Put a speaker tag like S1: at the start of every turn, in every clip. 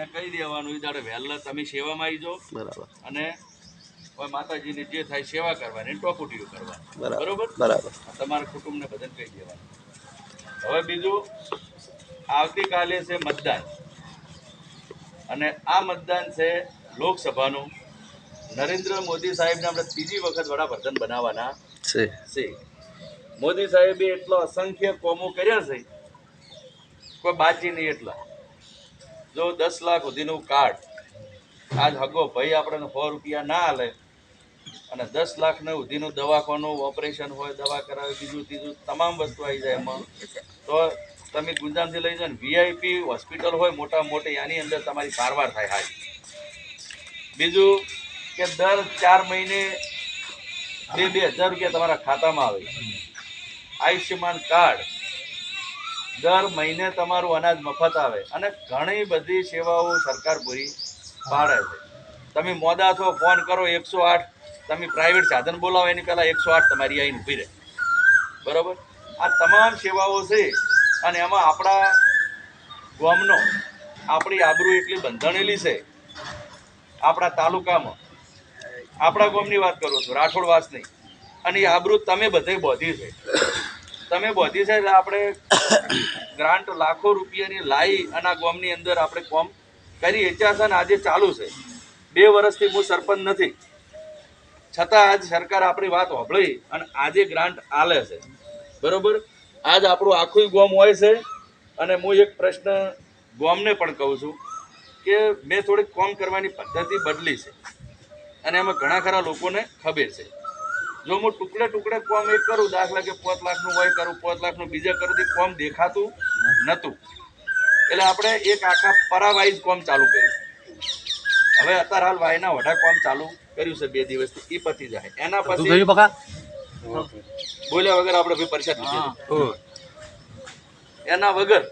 S1: ને કહી દેવાનું એ દાડે વહેલા તમે સેવામાં આવી જાઓ
S2: બરાબર.
S1: અને કોઈ માતાજીની જે થાય સેવા કરવાની ટોપુટીઓ કરવાની.
S2: બરાબર.
S1: બરાબર? તમારા કુટુંબને બધાને કહી દેવાનું. હવે બીજું આવતીકાલે છે મતદાન. અને આ મતદાન છે લોકસભાનું. નરેન્દ્ર મોદી સાહેબને આપણે ત્રીજી વખત વડાપ્રધાન બનાવવાના
S2: છે.
S1: છે. મોદી સાહેબે એટલો અસંખ્ય કોમો કર્યા છે. કોઈ બાજી નહીં એટલા. જો દસ લાખ સુધીનું કાર્ડ, આજ હગો ભાઈ આપણને સો રૂપિયા ના હાલે અને દસ લાખને સુધીનું દવાખાનું ઓપરેશન હોય, દવા કરાવે, બીજું ત્રીજું તમામ વસ્તુ આવી જાય એમાં. તો તમે ગુંજામથી લઈ જાઓ વીઆઈપી હોસ્પિટલ હોય મોટા મોટી, આની અંદર તમારી સારવાર થાય હારી બીજું કે દર ચાર મહિને બે બે હજાર રૂપિયા તમારા ખાતામાં આવે. આયુષ્યમાન કાર્ડ દર મહિને તમારું અનાજ મફત આવે અને ઘણી બધી સેવાઓ સરકાર પૂરી પાડે છે. તમે મોદા છો ફોન કરો એકસો આઠ, તમે પ્રાઇવેટ સાધન બોલાવો, એની પહેલાં એકસો આઠ તમારી આવીને ઊભી રહે. બરાબર? આ તમામ સેવાઓ છે અને એમાં આપણા ગામનો આપણી આબરૂ એટલી બંધાણેલી છે. આપણા તાલુકામાં. આપણા ગામની વાત કરું છું રાઠોડવાસની અને એ આબરૂ તમે બધે બોધી છે. તમે બોધી એટલે આપણે ગ્રાન્ટ લાખો રૂપિયાની લાવી અને ગોમની અંદર આપણે કોમ કરી વેચ્યા છે અને આજે ચાલુ છે. બે વર્ષથી હું સરપંચ નથી. છતાં આજ સરકાર આપણી વાત હોભળી અને આજે ગ્રાન્ટ આલે છે. બરોબર? આજ આપણું આખું ગોમ હોય છે અને હું એક પ્રશ્ન ગોમને પણ કહું છું કે મેં થોડીક કોમ કરવાની પદ્ધતિ બદલી છે અને એમાં ઘણા ખરા લોકોને ખબર છે. જો હું ટુકડે ટુકડે કોમ એક કરું દાખલા કે પાંચ લાખનું હોય કરું પાંચ લાખનું બીજા કરું તો કોમ દેખાતું નહોતું. એટલે આપણે એક આખા પરાવાઇઝ કોમ ચાલુ કર્યું. હવે અત્યારે હાલ વાયના વઢા કોમ ચાલુ કર્યું છે બે દિવસથી એ પતી જાય. એના પછી બોલ્યા વગર આપણે ભાઈ પરિષદ એના વગર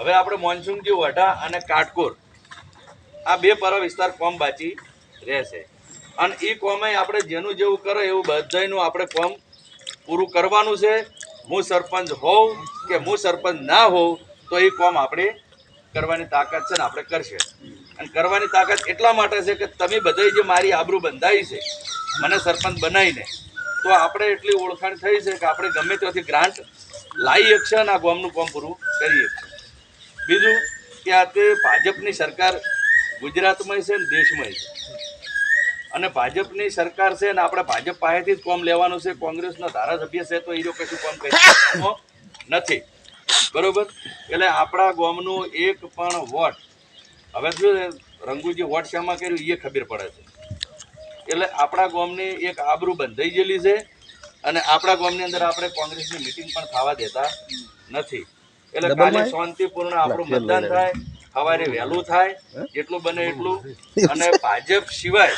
S1: હવે આપણે મોનસૂનજી વઢા અને કાટકોર આ બે પરા વિસ્તાર કોમ બાચી રહેશે. અને એ કોમે આપણે જેનું જેવું કરે એવું બધાયનું આપણે કોમ પૂરું કરવાનું છે. હું સરપંચ હોઉં કે હું સરપંચ ના હોઉં, તો એ કોમ આપણે કરવાની તાકાત છે ને આપણે કરશે. અને કરવાની તાકાત એટલા માટે છે કે તમે બધાય જે મારી આબરૂ બંધાઈ છે, મને સરપંચ બનાવીને, તો આપણે એટલી ઓળખાણ થઈ છે કે આપણે ગમે ત્યાંથી ગ્રાન્ટ લાવી શકશે અને આ ગામનું કામ પૂરું કરી શકશે. બીજું કે આ તે ભાજપની સરકાર ગુજરાતમાં છે ને દેશમાં છે. અને ભાજપની સરકાર છે ને આપણે ભાજપ પાસેથી જ કોમ લેવાનું છે. કોંગ્રેસનો ધારાસભ્ય છે તો એ જો કશું કોમ કરી? નથી. બરોબર? એટલે આપણા ગામનું એક પણ વોટ હવે શું છે, રંગુજી વોટ શામાં કર્યું એ ખબર પડે છે. એટલે આપણા ગામની એક આબરૂ બંધાઈ ગયેલી છે અને આપણા ગામની અંદર આપણે કોંગ્રેસની મિટિંગ પણ થવા દેતા નથી. એટલે કાલે શાંતિપૂર્ણ આપણું મતદાન થાય સવારે વહેલું થાય જેટલું બને એટલું. અને ભાજપ સિવાય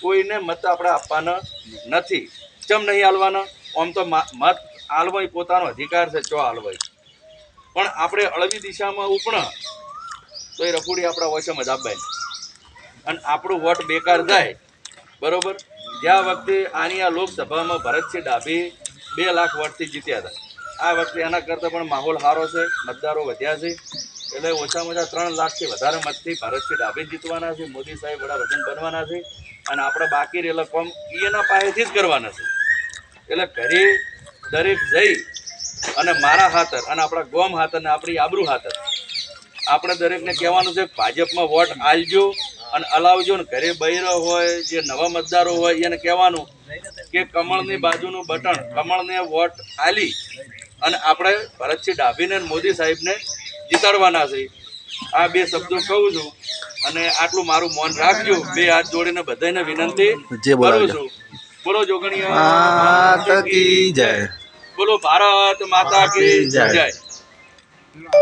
S1: કોઈને મત આપણે આપવાના નથી. ચમ નહીં હાલવાના? આમ તો મત હાલવાય પોતાનો અધિકાર છે, ચો હાલવાય? પણ આપણે અળવી દિશામાં ઉપણ, તો એ રખુડી આપણા હોય છે મજાબભાઈ અને આપણું વોટ બેકાર જાય, બરોબર? જ્યાં વખતે આની આ લોકસભામાં ભરતસિંહ ડાભી બે લાખ વોટથી જીત્યા હતા. આ વખતે એના કરતાં પણ માહોલ સારો છે, મતદારો વધ્યા છે. એટલે ઓછામાં ઓછા ત્રણ લાખથી વધારે મતથી ભારતથી ડાબે જીતવાના છે. મોદી સાહેબ વડાપ્રધાન બનવાના છે અને આપણે બાકી રહેલા કોમ એના પાસેથી જ કરવાના છે. એટલે ઘરે દરેક જઈ અને મારા હાથર અને આપણા ગોમ હાથર અને આપણી આબરૂ હાથર આપણે દરેકને કહેવાનું છે, ભાજપમાં વોટ આલજો અને અલાવજો ને ઘરે બૈરો હોય, જે નવા મતદારો હોય એને કહેવાનું કે કમળની બાજુનું બટન, કમળને વોટ આલી અને આપણે ભરતસિંહ ડાભીને મોદી સાહેબને જીતાડવાના છે. આ બે શબ્દો કહું છું અને આટલું મારું મૌન રાખજો. બે હાથ જોડીને બધાને વિનંતી કરું છું. બોલો જોગણિયા.
S2: જય.
S1: બોલો ભારત માતા કી. જય.